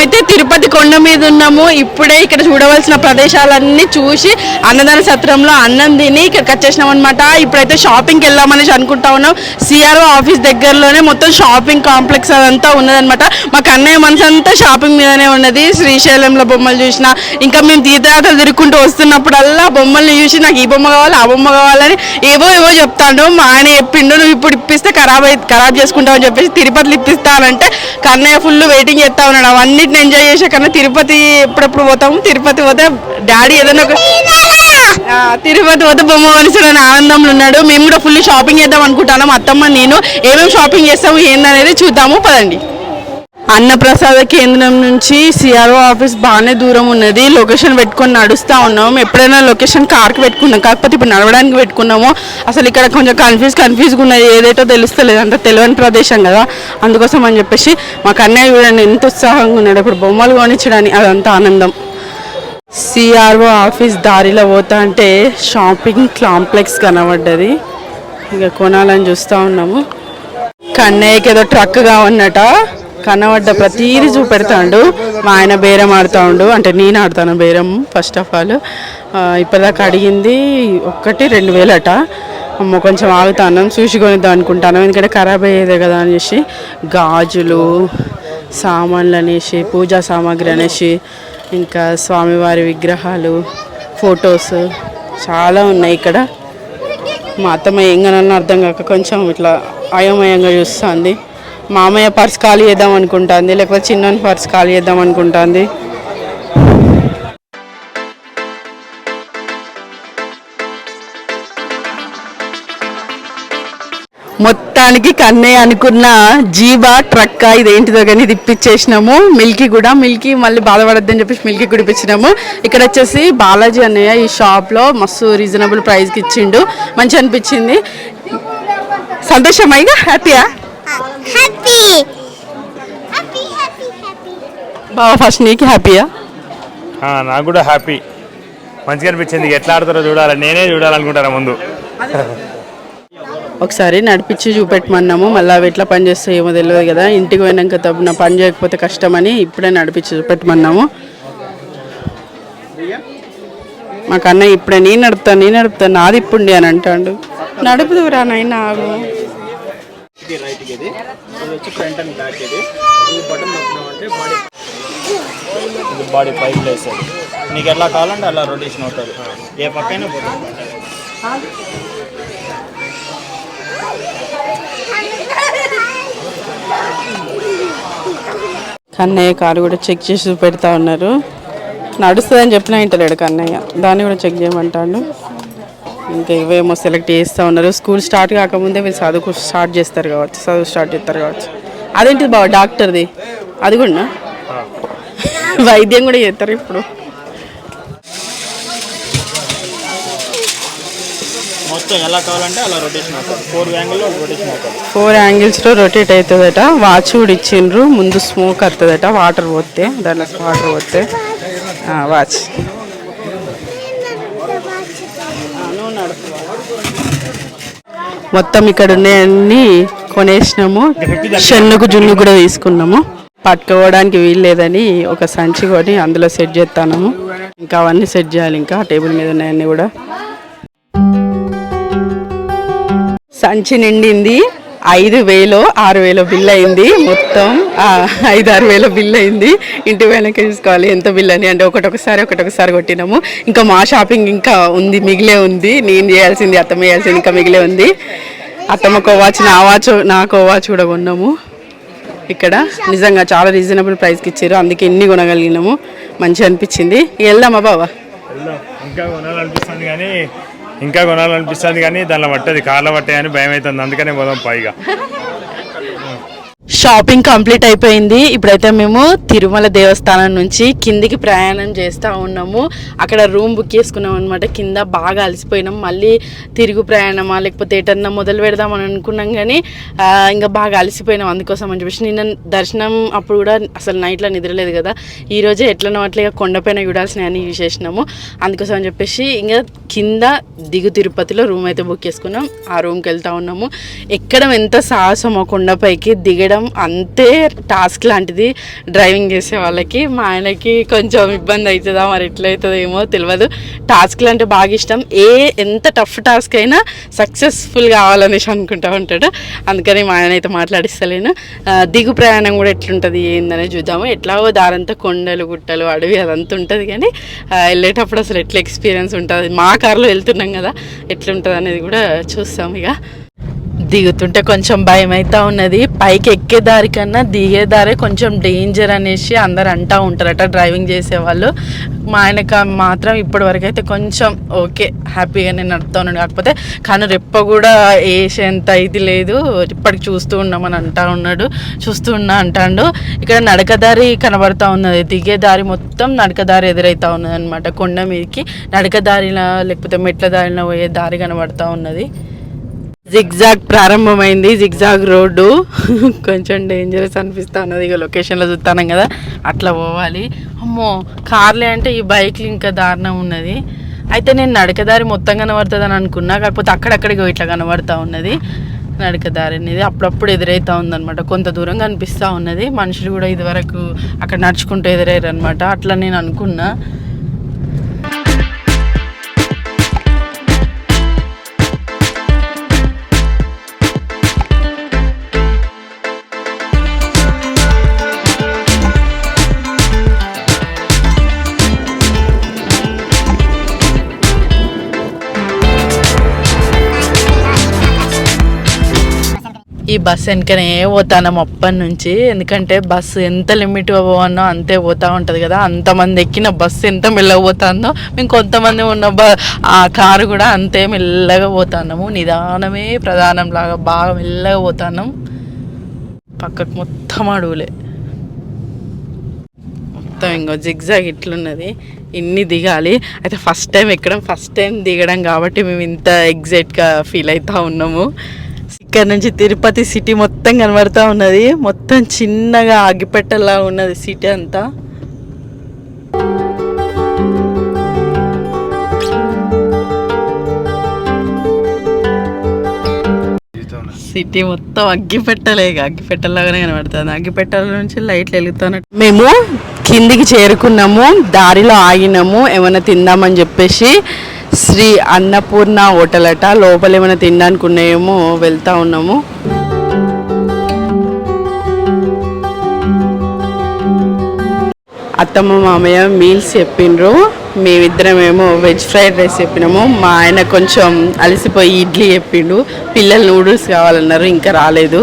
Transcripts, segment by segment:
మేమైతే తిరుపతి కొండ మీద ఉన్నాము. ఇప్పుడే ఇక్కడ చూడవలసిన ప్రదేశాలన్నీ చూసి అన్నదాన సత్రంలో అన్నం తిని ఇక్కడికి వచ్చేసినాం అనమాట ఇప్పుడైతే షాపింగ్కి వెళ్దామనేసి అనుకుంటా ఉన్నాం. సిఆర్ఓ ఆఫీస్ దగ్గరలోనే మొత్తం షాపింగ్ కాంప్లెక్స్ అదంతా ఉన్నదన్నమాట. మా కన్నయ్య మనసు అంతా షాపింగ్ మీదనే ఉన్నది. శ్రీశైలంలో బొమ్మలు చూసిన ఇంకా మేము తీర్థయాత్ర తిరుక్కుంటూ వస్తున్నప్పుడల్లా బొమ్మల్ని చూసి నాకు ఈ బొమ్మ కావాలి ఆ బొమ్మ కావాలని ఏవో ఏవో చెప్తాను మా ఆయన చెప్పిండు నువ్వు ఇప్పుడు ఇప్పిస్తే ఖరాబ్ అయి ఖరాబ్ చేసుకుంటావు అని చెప్పేసి తిరుపతిలో ఇప్పిస్తానంటే కన్నయ్య ఫుల్ వెయిటింగ్ చేస్తా ఉన్నాడు. అవన్నీ అవన్నిటిని ఎంజాయ్ చేసే కన్నా తిరుపతి ఎప్పుడెప్పుడు పోతాము తిరుపతి పోతే డాడీ ఏదైనా ఒక తిరుపతి పోతే బొమ్మ కొనిస్తాడని ఆనందంలో ఉన్నాడు. మేము కూడా ఫుల్ షాపింగ్ చేద్దాం అనుకుంటున్నాం. అత్తమ్మ నేను ఏమేమి షాపింగ్ చేస్తాము ఏందనేది చూద్దాము. పదండి. అన్నప్రసాద కేంద్రం నుంచి సిఆర్ఓ ఆఫీస్ బాగానే దూరం ఉన్నది. లొకేషన్ పెట్టుకొని నడుస్తూ ఉన్నాము. ఎప్పుడైనా లొకేషన్ కార్కి పెట్టుకున్నాం. కాకపోతే ఇప్పుడు నడవడానికి పెట్టుకున్నాము. అసలు ఇక్కడ కొంచెం కన్ఫ్యూజ్ కన్ఫ్యూజ్గా ఉన్నది ఏదైతే తెలుస్తలేదు. అంటే తెలియని ప్రదేశం కదా. అందుకోసం అని చెప్పేసి మా కన్నయ్య చూడండి ఎంత ఉత్సాహంగా ఉన్నాడు. ఇప్పుడు బొమ్మలు కొనిచ్చడానికి అదంతా ఆనందం. సిఆర్ఓ ఆఫీస్ దారిలో పోతా అంటే షాపింగ్ కాంప్లెక్స్ కనబడ్డది. ఇక కొనాలని చూస్తూ ఉన్నాము. కన్నయ్యకి ఏదో ట్రక్ కావన్నట కనబడ్డ ప్రతీది చూపెడతాడు. మా ఆయన బేరం ఆడుతా అంటే నేను ఆడతాను బేరం ఫస్ట్ ఆఫ్ ఆల్ ఇప్పటిదాకా అడిగింది ఒక్కటి రెండు వేలట. కొంచెం ఆగుతాను చూసి కొనిద్దాం అనుకుంటాను ఎందుకంటే ఖరాబ్ అయ్యేదే కదా అనేసి గాజులు సామాన్లు అనేసి పూజా సామాగ్రి అనేసి ఇంకా స్వామివారి విగ్రహాలు ఫొటోస్ చాలా ఉన్నాయి ఇక్కడ. మా అత్తమ్మ ఏంగనన్నా అర్థం కాక కొంచెం ఇట్లా అయోమయంగా చూస్తుంది. మామయ్య పర్స్ ఖాళీ చేద్దాం అనుకుంటుంది లేకపోతే చిన్న పర్స్ ఖాళీ చేద్దాం అనుకుంటుంది. మొత్తానికి కన్నే అనుకున్న జీబా ట్రక్ ఇదేంటిదో కానీ ఇది ఇప్పించేసినాము మిల్కీ కూడా మిల్కీ మళ్ళీ బాధపడద్దని చెప్పేసి మిల్కీ కూడా ఇప్పించినాము ఇక్కడ వచ్చేసి బాలాజీ అన్నయ్య ఈ షాప్లో మస్తు రీజనబుల్ ప్రైస్కి ఇచ్చిండు. మంచి అనిపించింది. సంతోషమైగా హ్యాపీయా? హ్యాపీ హ్యాపీ హ్యాపీ హ్యాపీ బాగా ఫస్ట్ నీకు హ్యాపీయా? ఆ, నాకు కూడా హ్యాపీ. మంచిగా అనిపించింది. ఎట్లా ఆడతారో చూడాలి. నేనే చూడాలనుకుంటాను ముందు? ఒకసారి నడిపించి చూపెట్టమన్నాము. మళ్ళీ అవి ఎట్లా పని చేస్తాయో ఏమో తెలియదు కదా. ఇంటికి పోయినాక తప్పున పని చేయకపోతే కష్టమని ఇప్పుడే నడిపించి చూపెట్టమన్నాము. మా కన్నయ్య ఇప్పుడే నేను నడుపుతాను నేను నడుపుతాను నాది ఇప్పుడు అని అంటాడు. నడుపుదురా నాయన ఆగు. ఇది రైట్కి ఇది. ఇది వచ్చి ఫ్రంట్ అండ్ బ్యాక్ ఇది. ఇది బటన్ నొక్కినామంటే బాడీ ఇది బాడీ పైకి లేస్తుంది నీకు ఎట్లా కావాలంటే అలా రొటేషన్ అవుతుంది. ఏ పక్కైనా పోతుంది కన్నయ్య కారు కూడా చెక్ చేసి చూపెడతా ఉన్నారు. నడుస్తుందని చెప్పినా ఇంటలేడు కన్నయ్య. దాన్ని కూడా చెక్ చేయమంటాడు. ఇంకా ఇవేమో సెలెక్ట్ చేస్తూ ఉన్నారు. స్కూల్ స్టార్ట్ కాకముందే వీళ్ళు చదువు స్టార్ట్ చేస్తారు కావచ్చు చదువు స్టార్ట్ చేస్తారు కావచ్చు. అదేంటిది బావ డాక్టర్ది అది కూడా వైద్యం కూడా చేస్తారు ఇప్పుడు. మొత్తం ఎలా కావాలంటే అలా రొటేషన్ అవుతుంది. ఫోర్ యాంగిల్లో రొటేషన్ అవుతుంది. ఫోర్ యాంగిల్స్లో రొటేట్ అవుతుందట. వాచ్ కూడా ఇచ్చిండ్రు. ముందు స్మోక్ వస్తుందట వాటర్ పోతే దాంట్లో వాటర్ పోతే. వాచ్ మొత్తం ఇక్కడ ఉన్నాయన్నీ కొనేసినాము. షన్నుకు జున్ను కూడా తీసుకున్నాము. పట్టుకోవడానికి వీలు లేదని ఒక సంచి కొని అందులో సెట్ చేస్తాము ఇంకా అవన్నీ సెట్ చేయాలి ఇంకా టేబుల్ మీద ఉన్నాయన్నీ కూడా. సంచి నిండింది. ఐదు వేలో ఆరు వేలో బిల్ అయింది. మొత్తం ఐదు ఆరు వేల బిల్ అయింది. ఇంటి వెనక తీసుకోవాలి ఎంత బిల్ అని. అంటే ఒకటొకసారి ఒకటొకసారి కొట్టినాము. ఇంకా మా షాపింగ్ ఇంకా ఉంది మిగిలే ఉంది. నేను చేయాల్సింది అత్తమ్మ చేయాల్సింది ఇంకా మిగిలే ఉంది. అత్తమ్మకు వాచ్ నా వాచ్ నాకు వాచ్ కూడా కొన్నాము. ఇక్కడ నిజంగా చాలా రీజనబుల్ ప్రైస్కి ఇచ్చారు. అందుకే ఎన్ని కొనగలిగినాము. మంచిగా అనిపించింది. వెళ్దామా బాబా ఇంకా కొనాలనిపిస్తుంది కానీ ఇంకా కొనాలనిపిస్తుంది కానీ దానిలో పట్టది కార్లో పట్టే అని భయం అవుతుంది అందుకనే పోదాం పైగా. షాపింగ్ కంప్లీట్ అయిపోయింది. ఇప్పుడైతే మేము తిరుమల దేవస్థానం నుంచి కిందికి ప్రయాణం చేస్తూ ఉన్నాము. అక్కడ రూమ్ బుక్ చేసుకున్నాం అనమాట కింద బాగా అలసిపోయినాం. మళ్ళీ తిరుగు ప్రయాణమా లేకపోతే ఎటన్నా మొదలు పెడదామని అనుకున్నాం కానీ ఇంకా బాగా అలసిపోయినాం అందుకోసం అని చెప్పేసి. నిన్న దర్శనం అప్పుడు కూడా అసలు నైట్లో నిద్రలేదు కదా. ఈరోజే ఎట్లనో అట్లా ఇక కొండపైన చూడాల్సిన అని యూజ్ చేసినాము అందుకోసం అని చెప్పేసి ఇంకా కింద దిగు తిరుపతిలో రూమ్ అయితే బుక్ చేసుకున్నాం. ఆ రూమ్కి వెళ్తూ ఉన్నాము. ఎక్కడ ఎంత సాహసమో కొండపైకి దిగడం చేయడం అంతే టాస్క్ లాంటిది డ్రైవింగ్ చేసే వాళ్ళకి. మా ఆయనకి కొంచెం ఇబ్బంది అవుతుందా మరి ఎట్లయితుందో ఏమో తెలియదు టాస్క్లు అంటే బాగా ఇష్టం. ఏ ఎంత టఫ్ టాస్క్ అయినా సక్సెస్ఫుల్ కావాలనేసి అనుకుంటా ఉంటాడు. అందుకని మా ఆయన అయితే మాట్లాడిస్తలేను. దిగు ప్రయాణం కూడా ఎట్లుంటుంది ఏందనే చూద్దాము. ఎట్లాగో దారంతా కొండలు గుట్టలు అడవి అదంతా ఉంటుంది కానీ వెళ్ళేటప్పుడు అసలు ఎట్లా ఎక్స్పీరియన్స్ ఉంటుంది. మా కార్లో వెళ్తున్నాం కదా ఎట్లుంటుంది అనేది కూడా చూస్తాం ఇక. దిగుతుంటే కొంచెం భయం అవుతా ఉన్నది. పైకి ఎక్కే దారి కన్నా దిగే దారే కొంచెం డేంజర్ అనేసి అందరు అంటూ ఉంటారట డ్రైవింగ్ చేసేవాళ్ళు. మా ఆయనకు మాత్రం ఇప్పటి వరకు అయితే కొంచెం ఓకే హ్యాపీగానే నడుపుతాను ఉన్నాడు. కాకపోతే కానీ రెప్ప కూడా వేసేంత ఇది లేదు. ఇప్పటికి చూస్తూ ఉన్నామని అంటా ఉన్నాడు. చూస్తూ ఉన్నా అంటాడు. ఇక్కడ నడకదారి కనబడతా ఉన్నది. దిగే దారి మొత్తం నడకదారి ఎదురైతా ఉన్నది అనమాట కొండ మీదకి నడకదారిన లేకపోతే మెట్ల దారిలో పోయే దారి కనబడతా ఉన్నది. జిగ్జాగ్ ప్రారంభమైంది జిగ్జాగ్ రోడ్డు. కొంచెం డేంజరస్ అనిపిస్తా ఉన్నది ఇక లొకేషన్లో చూస్తాను కదా. అట్లా పోవాలి. అమ్మో కార్లే అంటే ఈ బైక్లు ఇంకా దారుణం ఉన్నది. అయితే నేను నడకదారి మొత్తం కనబడుతుంది అని అనుకున్నా కాకపోతే అక్కడక్కడికి ఇట్లా కనబడుతూ ఉన్నది. నడకదారి అనేది అప్పుడప్పుడు ఎదురైతా ఉందన్నమాట. కొంత దూరం కనిపిస్తూ ఉన్నది. మనుషులు కూడా ఇదివరకు అక్కడ నడుచుకుంటూ ఎదురయ్యారు అనమాట అట్లా నేను అనుకున్నా. ఈ బస్సు వెనకనే పోతాను అప్పటి నుంచి. ఎందుకంటే బస్సు ఎంత లిమిట్ పోవన్నో అంతే పోతా ఉంటుంది కదా. అంతమంది ఎక్కిన బస్సు ఎంత మెల్లగా పోతుందో మేము కొంతమంది ఉన్న బ ఆ కారు కూడా అంతే మెల్లగా పోతున్నాము నిదానమే ప్రధానం లాగా బాగా మెల్లగా పోతున్నాం పక్కకు మొత్తం అడవులే. మొత్తం ఇంకో జిగ్జాగ్ ఇట్లున్నది. ఇన్ని దిగాలి. అయితే ఫస్ట్ టైం ఎక్కడం ఫస్ట్ టైం దిగడం కాబట్టి మేము ఇంత ఎగ్జైట్గా ఫీల్ అవుతూ ఉన్నాము. ఇక్కడ నుంచి తిరుపతి సిటీ మొత్తం కనబడతా ఉన్నది. మొత్తం చిన్నగా ఆగిపెట్టలా ఉన్నది సిటీ అంతా. సిటీ మొత్తం అగ్గిపెట్టలే అగ్గిపెట్టలాగానే కనబడుతుంది. అగ్గిపెట్టల నుంచి లైట్లు వెలుగుతున్నట్టు. మేము కిందికి చేరుకున్నాము. దారిలో ఆగినాము. ఏమైనా తిందామని చెప్పేసి శ్రీ అన్నపూర్ణ హోటల్ అట. లోపల ఏమైనా తినడానికి ఉన్నాయేమో వెళ్తా ఉన్నాము. అత్తమ్మ మామయ్య మీల్స్ చెప్పిండ్రు మేమిద్దరమేమో వెజ్ ఫ్రైడ్ రైస్ చెప్పినాము. మా ఆయన కొంచెం అలసిపోయి ఇడ్లీ చెప్పిండు పిల్లలు నూడిల్స్ కావాలన్నారు ఇంకా రాలేదు.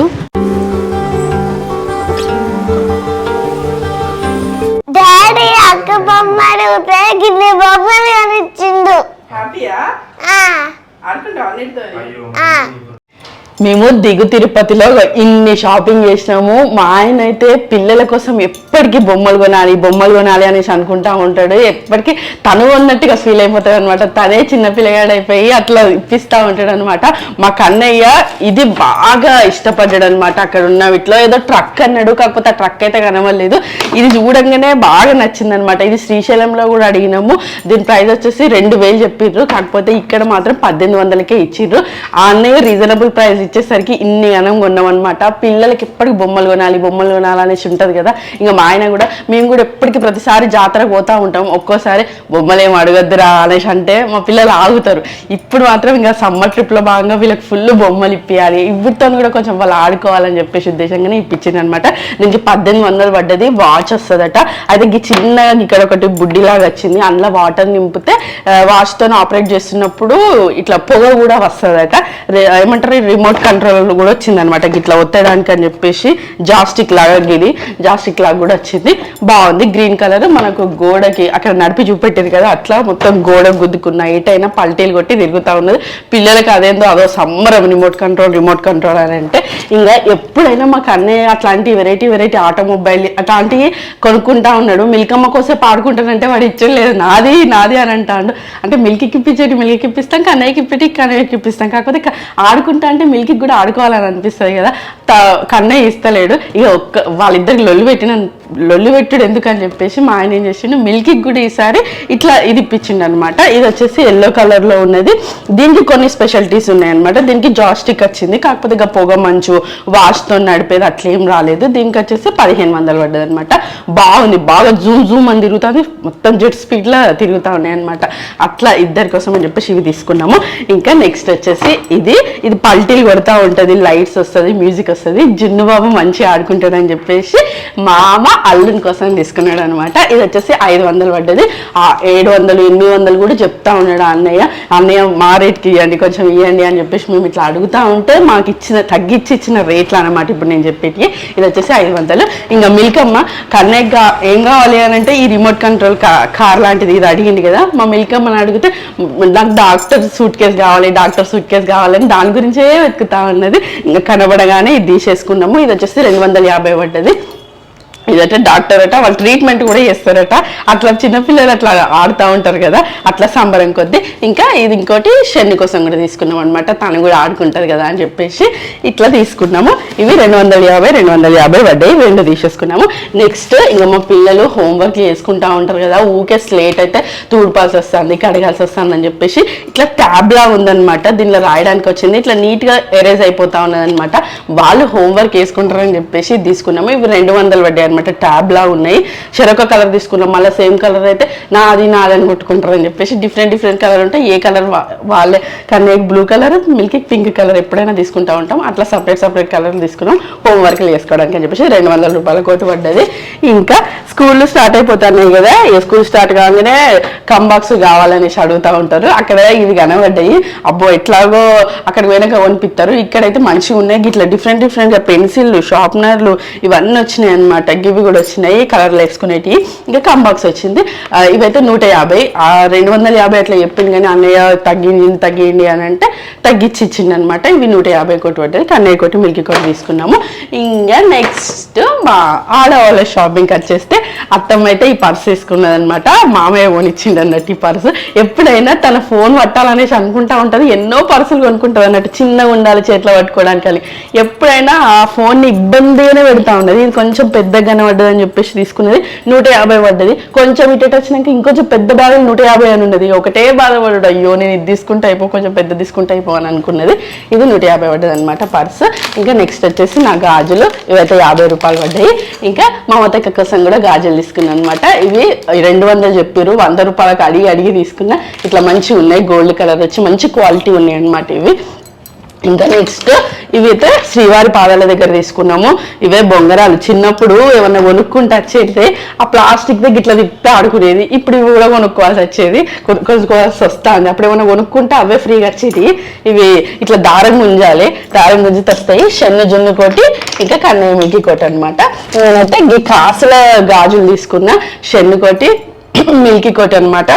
మేము దిగు తిరుపతిలో ఇన్ని షాపింగ్ చేసినాము. మా ఆయన అయితే పిల్లల కోసం ఎప్పటికీ బొమ్మలు కొనాలి బొమ్మలు కొనాలి అనేసి అనుకుంటా ఉంటాడు. ఎప్పటికీ తను ఉన్నట్టుగా ఫీల్ అయిపోతాడు అనమాట తనే చిన్న పిల్లగాడైపోయి అట్లా ఇప్పిస్తూ ఉంటాడు అనమాట మా కన్నయ్య ఇది బాగా ఇష్టపడ్డాడు అనమాట అక్కడ ఉన్న వీటిలో ఏదో ట్రక్ అన్నాడు కాకపోతే ఆ ట్రక్ అయితే కనవలేదు ఇది చూడంగానే బాగా నచ్చింది అనమాట ఇది శ్రీశైలంలో కూడా అడిగినాము. దీని ప్రైస్ వచ్చేసి రెండు వేలు చెప్పిర్రు. కాకపోతే ఇక్కడ మాత్రం పద్దెనిమిది వందలకే ఇచ్చిర్రు. ఆ అన్నయ్య రీజనబుల్ ప్రైస్ ఇచ్చేసరికి ఇన్ని అనం కొన్నాం అనమాట పిల్లలకి ఎప్పటికి బొమ్మలు కొనాలి బొమ్మలు కొనాలి అనేసి ఉంటుంది కదా. ఇంకా మా ఆయన కూడా మేము కూడా ఎప్పటికీ ప్రతిసారి జాతరకు పోతా ఉంటాం. ఒక్కోసారి బొమ్మలేం అడగద్దురా అనేసి అంటే మా పిల్లలు ఆగుతారు. ఇప్పుడు మాత్రం ఇంకా సమ్మర్ ట్రిప్లో భాగంగా వీళ్ళకి ఫుల్ బొమ్మలు ఇప్పియాలి. ఇవ్వతో కూడా కొంచెం వాళ్ళు ఆడుకోవాలని చెప్పేసి ఉద్దేశంగానే ఇప్పించింది అనమాట దీనికి పద్దెనిమిది వందలు పడ్డది వాచ్ వస్తుందట. అయితే చిన్నగా ఇక్కడ ఒకటి బుడ్డిలాగా వచ్చింది. అందులో వాటర్ నింపితే వాచ్తో ఆపరేట్ చేస్తున్నప్పుడు ఇట్లా పొగ కూడా వస్తుందట. ఏమంటారు? రిమోట్ కంట్రోల్ కూడా వచ్చిందనమాట. ఇట్లా ఒత్తడానికి అని చెప్పేసి జాస్టిక్ లాగా గిది. జాస్టిక్ లాగా కూడా వచ్చింది. బాగుంది. గ్రీన్ కలర్ మనకు గోడకి అక్కడ నడిపి చూపెట్టేది కదా అట్లా మొత్తం గోడ గుద్దుకున్న నైట్ పల్టీలు కొట్టి తిరుగుతూ ఉన్నది. పిల్లలకి అదేందో అదో సంబరం రిమోట్ కంట్రోల్ రిమోట్ కంట్రోల్ అని అంటే ఇంకా ఎప్పుడైనా మాకు అన్నయ్య అట్లాంటి వెరైటీ వెరైటీ ఆటోమొబైల్ అట్లాంటివి కొనుక్కుంటా ఉన్నాడు. మిల్కమ్మ కోసం పాడుకుంటానంటే వాడు ఇచ్చలేదు నాది నాది అని అంటాడు. అంటే మిల్క్కి ఇప్పించేటి మిల్క్కి ఇప్పిస్తాం కన్నయ్యకి ఇప్పటి కన్నయ్యకి ఇప్పిస్తాం. కాకపోతే ఆడుకుంటా అంటే మిల్క్కి కూడా ఆడుకోవాలని అనిపిస్తుంది కదా. కన్నయ్య ఇస్తలేడు. ఇక ఒక్క వాళ్ళిద్దరికి లొల్లు పెట్టిన లొల్లిపెట్టుడు ఎందుకని చెప్పేసి మా ఆయన ఏం చేసిండు మిల్కీ కూడా ఈసారి ఇట్లా ఇది ఇప్పించిండు అనమాట ఇది వచ్చేసి ఎల్లో కలర్లో ఉన్నది. దీనికి కొన్ని స్పెషాలిటీస్ ఉన్నాయన్నమాట దీనికి జాస్టిక్ వచ్చింది కాకపోతే ఇక పొగ మంచు వాష్తో నడిపేది అట్లా ఏం రాలేదు. దీనికి వచ్చేసి పదిహేను వందలు పడ్డది అనమాట బాగుంది బాగా జూమ్ జూమ్ అని తిరుగుతుంది. మొత్తం జెట్ స్పీడ్లో తిరుగుతా ఉన్నాయి అనమాట అట్లా ఇద్దరి కోసం అని చెప్పేసి ఇవి తీసుకున్నాము. ఇంకా నెక్స్ట్ వచ్చేసి ఇది ఇది పల్టీలు కొడతా ఉంటుంది. లైట్స్ వస్తుంది మ్యూజిక్ వస్తుంది. జిన్ను బాబు మంచిగా ఆడుకుంటాడు అని చెప్పేసి మామ అల్లుని కోసం తీసుకున్నాడు అనమాట ఇది వచ్చేసి ఐదు వందలు పడ్డది. ఆ ఏడు వందలు ఎనిమిది వందలు కూడా చెప్తా ఉన్నాడు ఆ అన్నయ్య. అన్నయ్య మా రేట్కి ఇవ్వండి కొంచెం ఇవ్వండి అని చెప్పేసి మేము ఇట్లా అడుగుతా ఉంటే మాకు ఇచ్చిన తగ్గించి ఇచ్చిన రేట్లు అనమాట ఇప్పుడు నేను చెప్పేటి ఇది వచ్చేసి ఐదు వందలు. ఇంకా మిల్క్ అమ్మ కన్నయ్య ఏం కావాలి అని అంటే ఈ రిమోట్ కంట్రోల్ కార్ లాంటిది ఇది అడిగింది కదా. మా మిల్క్ అమ్మని అడిగితే నాకు డాక్టర్ సూట్ కేసు కావాలి డాక్టర్ సూట్ కేసు కావాలని దాని గురించే వెతుకుతా ఉన్నది. ఇంకా కనబడగానే ఇది తీసేసుకున్నాము. ఇది వచ్చేసి రెండు వందల యాభై పడ్డది. ఇదట డాక్టర్ అట వాళ్ళు ట్రీట్మెంట్ కూడా చేస్తారట. అట్లా చిన్నపిల్లలు అట్లా ఆడుతూ ఉంటారు కదా అట్లా సంబరం కొద్దీ ఇంకా ఇది ఇంకోటి షెన్ని కోసం కూడా తీసుకున్నాం అనమాట తను కూడా ఆడుకుంటుంది కదా అని చెప్పేసి ఇట్లా తీసుకున్నాము. ఇవి రెండు వందల యాభై రెండు వందల యాభై పడ్డాయి. రెండు తీసేసుకున్నాము. నెక్స్ట్ ఇంకా మా పిల్లలు హోంవర్క్ చేసుకుంటా ఉంటారు కదా ఊకే స్లేట్ అయితే తూడ్పాల్సి వస్తుంది కడగాల్సి వస్తుంది అని చెప్పేసి ఇట్లా ట్యాబ్లా ఉందనమాట ఉందన్నమాట. దీనిలో రాయడానికి వచ్చింది. ఇట్లా నీట్గా ఎరేజ్ అయిపోతా ఉన్నదనమాట వాళ్ళు హోంవర్క్ వేసుకుంటారని చెప్పేసి తీసుకున్నాము. ఇవి రెండు వందలు పడ్డాయి అనమాట ట్యాబ్ లా ఉన్నాయి. చెరొక కలర్ తీసుకున్నాం మళ్ళీ సేమ్ కలర్ అయితే నాది నాది అని కొట్టుకుంటారని చెప్పేసి డిఫరెంట్ డిఫరెంట్ కలర్ ఉంటాయి. ఏ కలర్ వాళ్ళే. కానీ blue colour milky pink colour ఎప్పుడైనా తీసుకుంటా ఉంటాం. అట్లా సపరేట్ సపరేట్ కలర్ తీసుకున్నాం. హోంవర్క్ చేసుకోవడానికి అని చెప్పేసి రెండు వందల రూపాయల కోటి పడ్డది. ఇంకా స్కూల్ స్టార్ట్ అయిపోతున్నాయి కదా. ఏ స్కూల్ స్టార్ట్ కాగానే కంబాక్స్ కావాలనేసి అడుగుతూ ఉంటారు. అక్కడ ఇవి కనబడ్డాయి అబ్బో ఎట్లాగో అక్కడికి పోయినాక కొనిపిస్తారు ఇక్కడైతే మంచిగా ఉన్నాయి ఇట్లా డిఫరెంట్ డిఫరెంట్ పెన్సిల్ షార్ప్నర్లు ఇవన్నీ వచ్చినాయి అనమాట ఇవి కూడా వచ్చినాయి కలర్లు వేసుకునేటివి. ఇంకా కంబాక్స్ వచ్చింది. ఇవైతే నూట యాభై. ఆ రెండు వందల యాభై అట్లా చెప్పింది కానీ అన్నయ్య తగ్గింది తగ్గింది అని అంటే తగ్గించి ఇచ్చింది అనమాట ఇవి నూట యాభై కోటి పడ్డది అన్నయ్య కోటి మిల్కీ కోటి తీసుకున్నాము. ఇంకా నెక్స్ట్ మా ఆడవాళ్ళ షాపింగ్ వచ్చేస్తే అత్తమ్మ అయితే ఈ పర్స్ తీసుకున్నది అనమాట మామయ్య కొనిచ్చిండు అన్నట్టు ఈ పర్సు ఎప్పుడైనా తన ఫోన్ పట్టాలనేసి అనుకుంటా ఉంటది. ఎన్నో పర్సులు కొనుక్కుంటుంది అన్నట్టు చిన్నగా ఉండాలి చేతిలో పట్టుకోవడానికి అని ఎప్పుడైనా ఆ ఫోన్ని ఇబ్బందిగానే పెడతా ఉండదు ఇది కొంచెం పెద్దగా కనబడ్డది అని చెప్పేసి తీసుకున్నది నూట యాభై పడ్డది. కొంచెం ఇటు వచ్చినాక ఇంకొంచెం పెద్ద బాధ నూట యాభై అని ఉన్నది. ఒకటే బాధపడు అయ్యో నేను ఇది తీసుకుంటే అయిపో కొంచెం పెద్ద తీసుకుంటే అయిపో అని అనుకున్నది. ఇది నూట యాభై పడ్డది అనమాట పర్స్ ఇంకా నెక్స్ట్ వచ్చేసి నా గాజులు. ఇవైతే యాభై రూపాయలు పడ్డాయి. ఇంకా మా మతక్క కోసం కూడా గాజులు తీసుకున్నాను అనమాట ఇవి రెండు వందలు చెప్పారు వంద రూపాయలకు అడిగి అడిగి తీసుకున్నా. ఇట్లా మంచిగా ఉన్నాయి. గోల్డ్ కలర్ వచ్చి మంచి క్వాలిటీ ఉన్నాయి అనమాట ఇవి. ఇంకా నెక్స్ట్ ఇవి అయితే శ్రీవారి పాదాల దగ్గర తీసుకున్నాము. ఇవే బొంగరాలు. చిన్నప్పుడు ఏమన్నా కొనుక్కుంటే వచ్చేది ఆ ప్లాస్టిక్ దగ్గర ఇట్లా తిప్పి ఆడుకునేది. ఇప్పుడు ఇవి కూడా కొనుక్కోవాల్సి వచ్చేది. కొనుక్కోవాల్సి వస్తుంది. అప్పుడు ఏమన్నా కొనుక్కుంటే అవే ఫ్రీగా వచ్చేది. ఇవి ఇట్లా దారం గుంజాలి. దారం గుంజి వస్తాయి షన్ను జున్ను కొట్టి ఇంకా కన్నయ్య మిగి కొట్టి అనమాట నేనైతే ఈ కాసుల గాజులు తీసుకున్నా షన్ను కొట్టి మిల్కీ కొట్టి అనమాట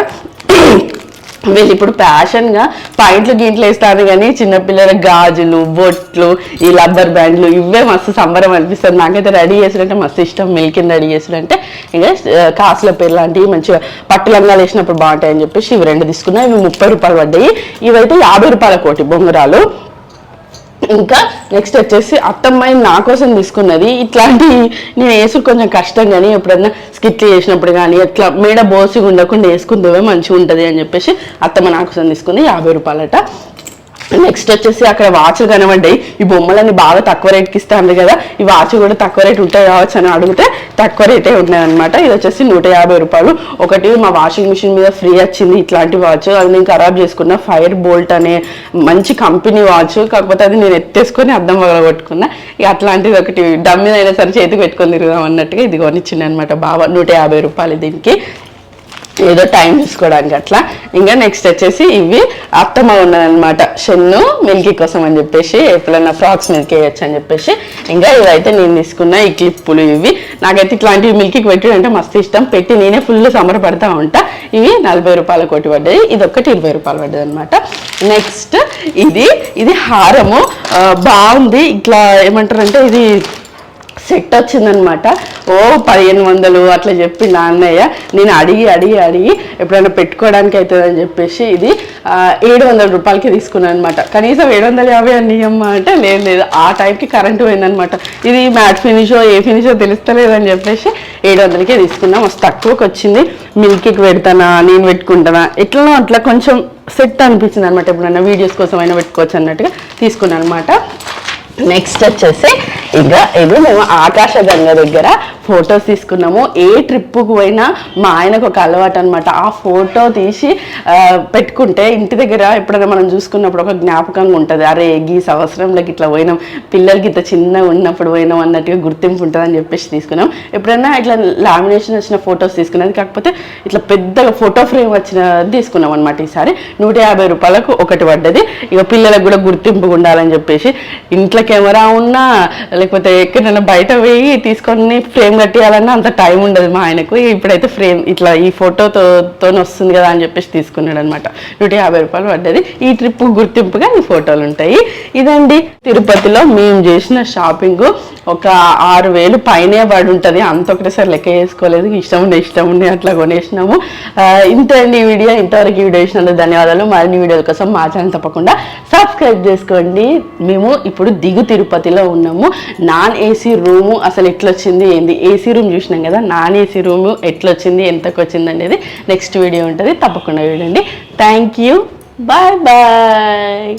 వీళ్ళు ఇప్పుడు ప్యాషన్గా పాయింట్లు గీంట్లు వేస్తారు కానీ చిన్నపిల్లల గాజులు బొట్లు ఈ రబ్బర్ బ్యాండ్లు ఇవే మస్తు సంబరం అనిపిస్తుంది. నాకైతే రెడీ చేసినట్టే మస్తు ఇష్టం. మిల్కిని రెడీ చేసినట్టే ఇంకా కాసుల పేరు లాంటివి మంచిగా పట్టు లంగాలు వేసినప్పుడు బాగుంటాయి అని చెప్పేసి ఇవి రెండు తీసుకున్నా. ఇవి ముప్పై రూపాయలు పడ్డాయి. ఇవైతే యాభై రూపాయల కోటి బొంగరాలు ఇంకా నెక్స్ట్ వచ్చేసి అత్తమ్మాయి నా కోసం తీసుకున్నది. ఇట్లాంటి నేను వేసుకు కొంచెం కష్టం కానీ ఎప్పుడన్నా స్కిట్లు చేసినప్పుడు కానీ ఎట్లా మేడ బోసిగా ఉండకుండా వేసుకుందేవే మంచిగా ఉంటుంది అని చెప్పేసి అత్తమ్మ నా కోసం తీసుకుంది యాభై రూపాయలట. నెక్స్ట్ వచ్చేసి అక్కడ వాచ్లు కనబడ్డాయి. ఈ బొమ్మలన్నీ బాగా తక్కువ రేట్కి ఇస్తాను కదా ఈ వాచ్ కూడా తక్కువ రేట్ ఉంటాయి కావచ్చు అని అడిగితే తక్కువ రేటే ఉన్నాయన్నమాట. ఇది వచ్చేసి నూట యాభై రూపాయలు. ఒకటి మా వాషింగ్ మిషన్ మీద ఫ్రీ వచ్చింది. ఇట్లాంటి వాచ్ అది నేను ఖరాబ్ చేసుకున్న ఫైర్ బోల్ట్ అనే మంచి కంపెనీ వాచ్. కాకపోతే అది నేను ఎత్తేసుకొని అద్దం పగలగొట్టుకున్నా ఇక అట్లాంటిది ఒకటి డమ్మి సరే చేతికి పెట్టుకొని తిరుగుదాం అన్నట్టుగా ఇది కొనిచ్చింది అనమాట బాబా నూట యాభై రూపాయలు దీనికి. ఏదో టైం చూసుకోవడానికి అట్లా. ఇంకా నెక్స్ట్ వచ్చేసి ఇవి అత్తమ్మ ఉన్నదన్నమాట. షెన్ను మిల్కీ కోసం అని చెప్పేసి ఎప్పుడైనా ఫ్రాక్స్ మిల్క్ వేయచ్చు అని చెప్పేసి. ఇంకా ఇవైతే నేను తీసుకున్న ఈ క్లిప్పులు ఇవి. నాకైతే ఇట్లాంటివి మిల్కీకి పెట్టడం అంటే మస్తు ఇష్టం. పెట్టి నేనే ఫుల్ సమరపడతా ఉంటా. ఇవి నలభై రూపాయల కోటి పడ్డది. ఇది ఒక్కటి ఇరవై రూపాయలు పడ్డది అనమాట నెక్స్ట్ ఇది ఇది హారము. బాగుంది. ఇట్లా ఏమంటారంటే ఇది సెట్ వచ్చిందనమాట. ఓ పదిహేను వందలు అట్లా చెప్పిండు అన్నయ్య. నేను అడిగి అడిగి అడిగి ఎప్పుడైనా పెట్టుకోవడానికి అవుతుందని చెప్పేసి ఇది ఏడు వందల రూపాయలకి తీసుకున్నాను అనమాట కనీసం ఏడు వందల యాభై అని అమ్మ అంటే లేదు లేదు. ఆ టైంకి కరెంటు పోయిందనమాట. ఇది మ్యాట్ ఫినిషో ఏ ఫినిషో తెలుస్తలేదని చెప్పేసి ఏడు వందలకే తీసుకున్నాం. మస్తు తక్కువకి వచ్చింది. మిల్కీకి పెడతానా నేను పెట్టుకుంటానా ఎట్లనో అట్లా కొంచెం సెట్ అనిపించింది అనమాట ఎప్పుడైనా వీడియోస్ కోసం అయినా పెట్టుకోవచ్చు అన్నట్టుగా తీసుకున్నాను అనమాట నెక్స్ట్ వచ్చేసి ఇంకా ఇది మేము ఆకాశగంగ దగ్గర ఫొటోస్ తీసుకున్నాము. ఏ ట్రిప్కు పోయినా మా ఆయనకు ఒక అలవాటు అనమాట ఆ ఫోటో తీసి పెట్టుకుంటే ఇంటి దగ్గర ఎప్పుడైనా మనం చూసుకున్నప్పుడు ఒక జ్ఞాపకంగా ఉంటుంది. అరే ఈ సంవత్సరంలోకి ఇట్లా పోయినాం. పిల్లలకి ఇంత చిన్నగా ఉన్నప్పుడు పోయినాం అన్నట్టుగా గుర్తింపు ఉంటుందని చెప్పేసి తీసుకున్నాం. ఎప్పుడైనా ఇట్లా లామినేషన్ వచ్చిన ఫొటోస్ తీసుకున్నది. కాకపోతే ఇట్లా పెద్దగా ఫోటో ఫ్రేమ్ వచ్చిన తీసుకున్నాం అనమాట ఈసారి. నూట యాభై రూపాయలకు ఒకటి పడ్డది. ఇక పిల్లలకు కూడా గుర్తింపు ఉండాలని చెప్పేసి ఇంట్లో కెమెరా ఉన్నా లేకపోతే ఎక్కడైనా బయట పోయి తీసుకొని ఫ్రేమ్ కట్టేయాలన్నా అంత టైం ఉండదు మా ఆయనకు. ఇప్పుడైతే ఫ్రేమ్ ఇట్లా ఈ ఫోటోతో తోని వస్తుంది కదా అని చెప్పేసి తీసుకున్నాడు అనమాట నూట యాభై రూపాయలు పడ్డది. ఈ ట్రిప్ గుర్తింపుగా ఈ ఫోటోలు ఉంటాయి ఇదండి తిరుపతిలో మేము చేసిన షాపింగ్. ఒక ఆరు వేలు పైనే పడి ఉంటుంది అంత ఒకటేసారి లెక్క చేసుకోలేదు. ఇష్టం ఉండే ఇష్టం ఉండే అట్లా కొనేసినాము. ఇంత ఇంతే అండి ఈ వీడియో. ఇంతవరకు ఈ వీడియో ఇచ్చినందుకు ధన్యవాదాలు. మరిన్ని వీడియోల కోసం మా ఛానల్ తప్పకుండా సబ్స్క్రైబ్ చేసుకోండి. మేము ఇప్పుడు దిగు తిరుపతిలో ఉన్నాము. నాన్ ఏసీ రూము అసలు ఎట్లొచ్చింది ఏంది? ఏసీ రూమ్ చూసినాం కదా. నాన్ ఏసీ రూము ఎట్లొచ్చింది ఎంతకు వచ్చింది అనేది నెక్స్ట్ వీడియో ఉంటుంది. తప్పకుండా చూడండి. Thank you. Bye bye.